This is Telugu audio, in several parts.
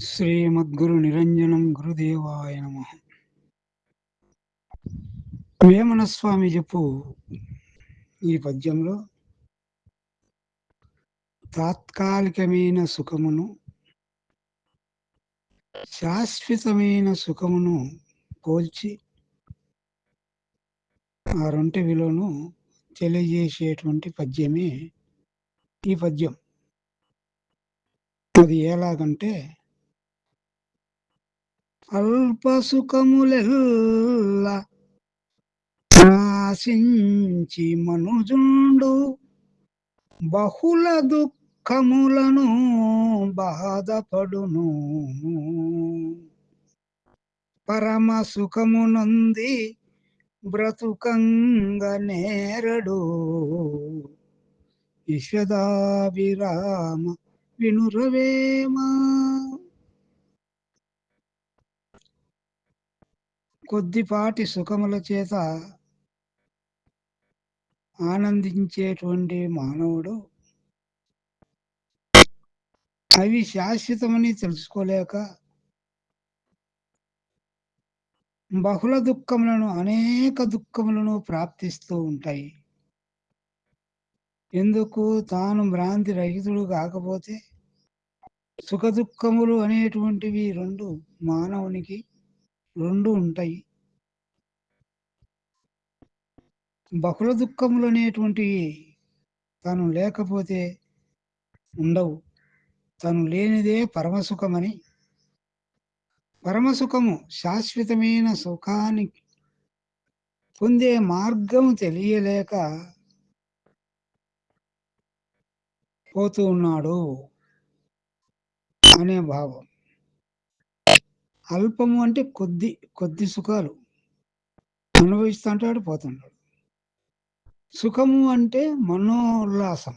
శ్రీమద్గురు నిరంజనం గురుదేవాయ నమ. వేమన స్వామి చెప్పు ఈ పద్యంలో తాత్కాలికమైన సుఖమును శాశ్వతమైన సుఖమును పోల్చి ఆ రెంటి విలువను తెలియజేసేటువంటి పద్యమే ఈ పద్యం. అది ఎలాగంటే అల్ప సుఖములెల్ల నాశించి మనుజుండు. బహుళ దుఃఖములను బాధపడును. పరమ సుఖమునంది బ్రతుకంగ నేరడు. యశదాభిరామ వినురవేమా? కొద్దిపాటి సుఖముల చేత ఆనందించేటువంటి మానవుడు. అవి శాశ్వతమని తెలుసుకోలేక బహుళ దుఃఖములను అనేక దుఃఖములను ప్రాప్తిస్తూ ఉంటాయి. ఎందుకు? తాను భ్రాంతి రహితుడు కాకపోతే సుఖ దుఃఖములు అనేటువంటివి రెండు మానవునికి రెండు ఉంటాయి. బహుళ దుఃఖములు అనేటువంటివి తను లేకపోతే ఉండవు. తను లేనిదే పరమసుఖమని. పరమసుఖము శాశ్వతమైన సుఖానికి పొందే మార్గం తెలియలేక పోతూ ఉన్నాడు అనే భావం. అల్పము అంటే కొద్ది కొద్ది సుఖాలు. అనుభవిస్తుంటాడు పోతుంటాడు. సుఖము అంటే మనోల్లాసం.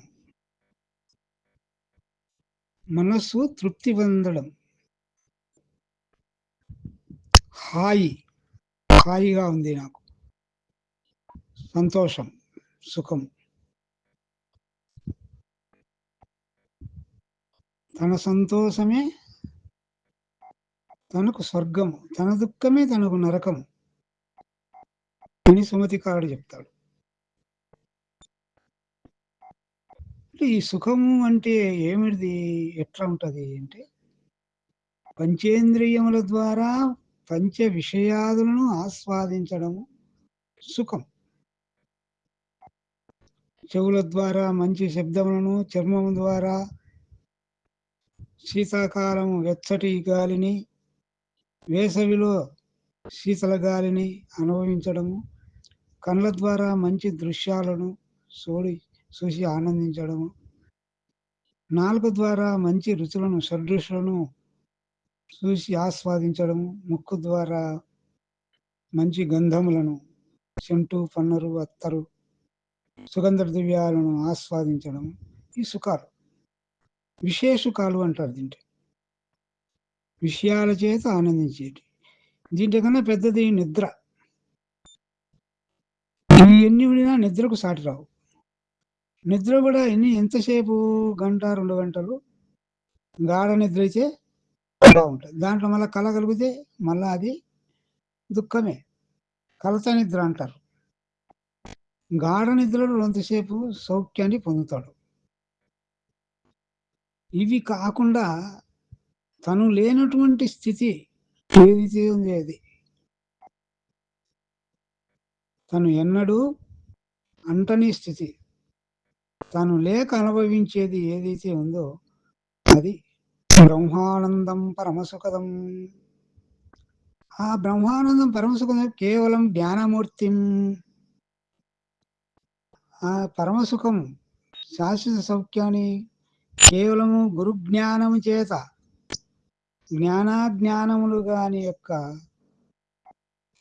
మనస్సు తృప్తి పొందడం. హాయి. హాయిగా ఉంది నాకు. సంతోషం సుఖం. తన సంతోషమే తనకు స్వర్గము తన దుఃఖమే తనకు నరకము. అని సుమతికారుడు చెప్తాడు ఈ సుఖము అంటే ఏమిటిది? ఎట్లా ఉంటుంది అంటే పంచేంద్రియముల ద్వారా పంచ విషయాదులను ఆస్వాదించడము సుఖం. చెవుల ద్వారా మంచి శబ్దములను చర్మం ద్వారా శీతాకాలము వెచ్చటి గాలిని వేసవిలో శీతల గాలిని అనుభవించడము కళ్ళ ద్వారా మంచి దృశ్యాలను చూడి చూసి ఆనందించడము నాలుగు ద్వారా మంచి రుచులను సదృశులను చూసి ఆస్వాదించడము ముక్కు ద్వారా మంచి గంధములను చెంటు పన్నరు అత్తరు సుగంధ ద్రవ్యాలను ఆస్వాదించడం ఈ సుఖాలు. విశేషుకాలు అంటారు దీంట్లో. విషయాల చేత ఆనందించేటి. దీంట్లో పెద్దది నిద్ర. ఇవి ఎన్ని ఉండినా నిద్రకు సాటి రావు. నిద్ర కూడా ఎన్ని ఎంతసేపు గంట రెండు గంటలు గాఢ నిద్ర అయితే బాగుంటుంది. దాంట్లో మళ్ళీ కళ కలిగితే మళ్ళీ అది దుఃఖమే. కలత నిద్ర అంటారు. గాఢ నిద్రలో ఎంతసేపు సౌఖ్యాన్ని పొందుతాడు? ఇవి కాకుండా తను లేనటువంటి స్థితి ఏదైతే ఉంది అది? తను ఎన్నడూ అంటని స్థితి. తను లేక అనుభవించేది ఏదైతే ఉందో అది బ్రహ్మానందం పరమసుఖదం. ఆ బ్రహ్మానందం పరమసుఖం కేవలం జ్ఞానమూర్తి. ఆ పరమసుఖం శాశ్వత సౌఖ్యాన్ని కేవలము గురు జ్ఞానము చేత జ్ఞానాజ్ఞానములు కాని యొక్క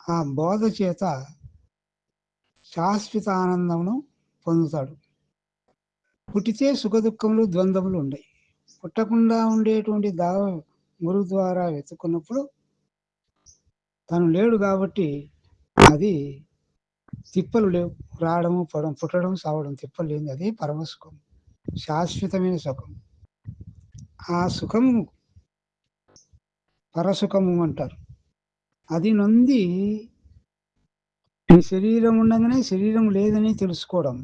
ఆ బోధ చేత శాశ్వత ఆనందమును పొందుతాడు. పుట్టితే సుఖదుఖములు ద్వంద్వములు ఉన్నాయి పుట్టకుండా ఉండేటువంటి దావ గురువు ద్వారా వెతుకున్నప్పుడు తను లేడు కాబట్టి అది తిప్పలు లేవు. రావడము పడడం పుట్టడం సావడం తిప్పలు లేని అదే పరమ సుఖం శాశ్వతమైన సుఖం. ఆ సుఖము పరసుఖము అంటారు అది నొంది ఈ శరీరం ఉండగానే శరీరం లేదని తెలుసుకోవడం.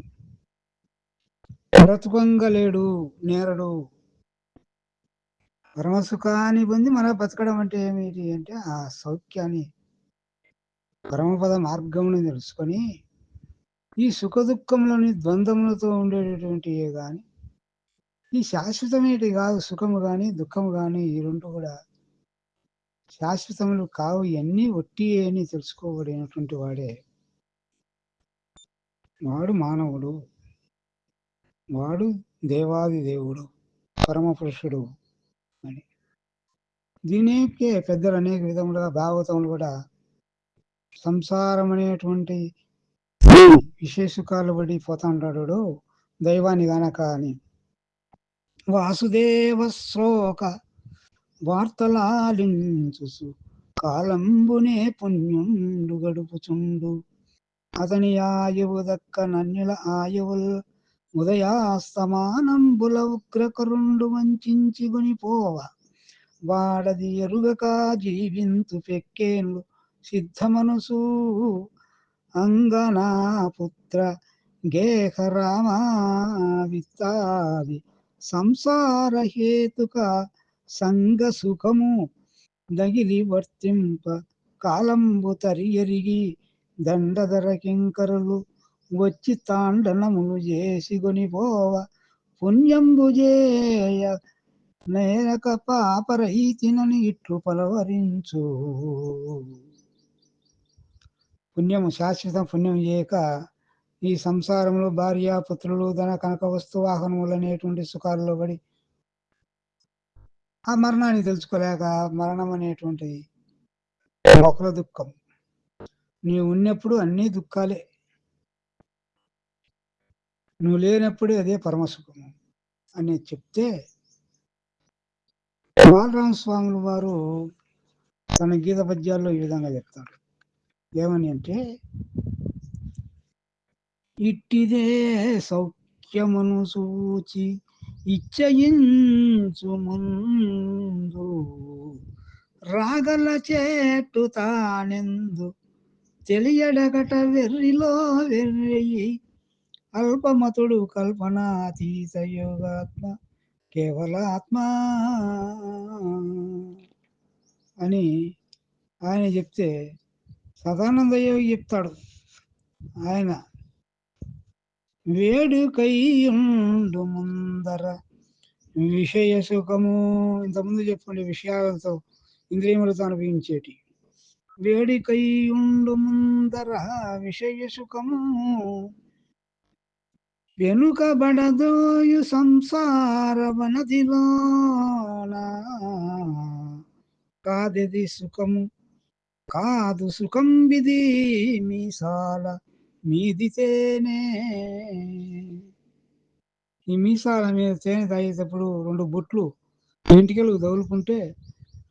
బ్రతుకంగా లేడు నేరడు. పరమసుఖాన్ని పొంది మన బతకడం అంటే ఏమిటి అంటే ఆ సౌఖ్యాన్ని పరమపద మార్గంలో తెలుసుకొని ఈ సుఖ దుఃఖంలోని ద్వంద్వములతో ఉండేటటువంటివే కానీ ఈ శాశ్వతమేటి కాదు సుఖము కానీ దుఃఖము కానీ ఈ రెండు కూడా శాశ్వతములు కావు ఇవన్నీ ఒట్టి అని తెలుసుకోబడినటువంటి వాడే. వాడు మానవుడు. వాడు దేవాది దేవుడు పరమ పురుషుడు అని. దీనికే పెద్దలు అనేక విధములుగా భాగవతములు కూడా సంసారం అనేటువంటి విశేషకాలు పడి పోతా ఉంటాడు దైవాన్ని గనక అని. వాసుదేవ శ్లోక వార్తలాలించుసు కాలంబునే పుణ్యుండు గడుపుచుండు. అతని ఆయువు దక్క నన్నిల ఆయువుల్ ఉదయాస్తమానంబుల ఉగ్రకరుండు వంచించి గునిపోవ వాడది ఎరుగక జీవింతు పెక్కేన్లు సిద్ధమనుసు. అంగనా పుత్ర గేహరామా విత్తాది సంసార హేతుక సంగ సుఖము దగిలి వర్తింప కాలంబు తరియరిగి దండధర కింకరులు వచ్చి తాండనములు చేసి కొనిపోవ పుణ్యంబు చేయ నేరక పాపరహితినని ఇట్లు పలవరించు. పుణ్యము శాశ్వతం పుణ్యం చేయక ఈ సంసారంలో భార్య పుత్రులు ధన కనక వస్తు వాహనములు అనేటువంటి సుఖాల్లో పడి ఆ మరణాన్ని తెలుసుకోలేక మరణం అనేటువంటిది ఒకల దుఃఖం. నీవు ఉన్నప్పుడు అన్నీ దుఃఖాలే. నువ్వు లేనప్పుడే అదే పరమసుఖము అని చెప్తే బాలరామ స్వాములు వారు తన గీత పద్యాల్లో ఈ విధంగా చెప్తారు. ఏమని అంటే ఇట్టిదే సౌఖ్యమును సూచి ఇచ్చయించు ముందు రాగల చేటు తానెందు తెలియడగట వెర్రిలో వెర్రి అల్పమతుడు కల్పనాతీత యోగాత్మ కేవలాత్మ అని ఆయన చెప్తే సదానంద యోగి చెప్తాడు. ఆయన వేడుకయ్యుండు ముందర. విషయ సుఖము ఇంతకుముందు చెప్పండి విషయాలతో ఇంద్రియములతో అనుభవించేటి వేడుకయ్యుండు ముందర విషయ సుఖము వెనుకబడదోయు సంసార వనదిలోన. కాదది సుఖము కాదు సుఖం విధి మీసాల మీదితేనే ఈ మీసాల మీద తేనె తాగేటప్పుడు రెండు బొట్లు వెంటికలు తగులుకుంటే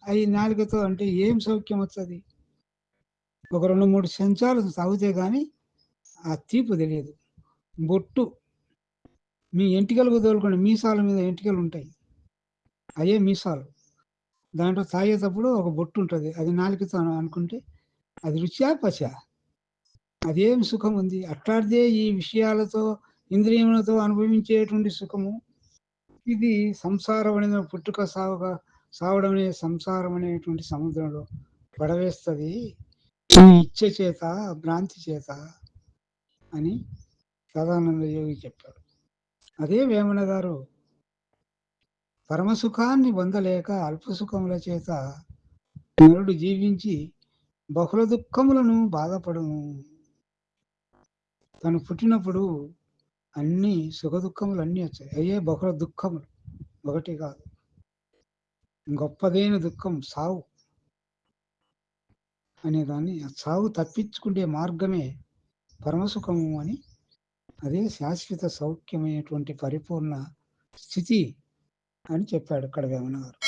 అవి నాలుగతో అంటే ఏం సౌఖ్యం వస్తుంది ఒక రెండు మూడు సెంచాలు తాగితే కానీ ఆ తీపు తెలియదు. బొట్టు మీ ఎంటికలకు తోలుకోండి మీసాల మీద ఎంటికలు ఉంటాయి. అయ్యే మీసాలు. దాంట్లో తాగేటప్పుడు ఒక బొట్టు ఉంటుంది. అది నాలుకతో అనుకుంటే అది రుచా పచా అదేం సుఖం ఉంది అట్లాడితే ఈ విషయాలతో ఇంద్రియములతో అనుభవించేటువంటి సుఖము? ఇది సంసారం అనేది పుట్టుక సావుగా సావడం అనే సంసారం అనేటువంటి సముద్రంలో పడవేస్తుంది. ఈ ఇచ్చ చేత భ్రాంతి చేత అని సదానంద యోగి చెప్పారు అదే వేమన గారు పరమసుఖాన్ని పొందలేక అల్పసుఖముల చేత నరుడు జీవించి బహుళ దుఃఖములను బాధపడము తను పుట్టినప్పుడు అన్ని సుఖ దుఃఖములు అన్నీ వచ్చాయి. అయ్యే బహుళ దుఃఖములు ఒకటి కాదు. గొప్పదైన దుఃఖం సావు అనేదాన్ని సావు తప్పించుకునే మార్గమే పరమసుఖము అని అదే శాశ్వత సౌఖ్యమైనటువంటి పరిపూర్ణ స్థితి అని చెప్పాడు ఇక్కడ వేమన గారు.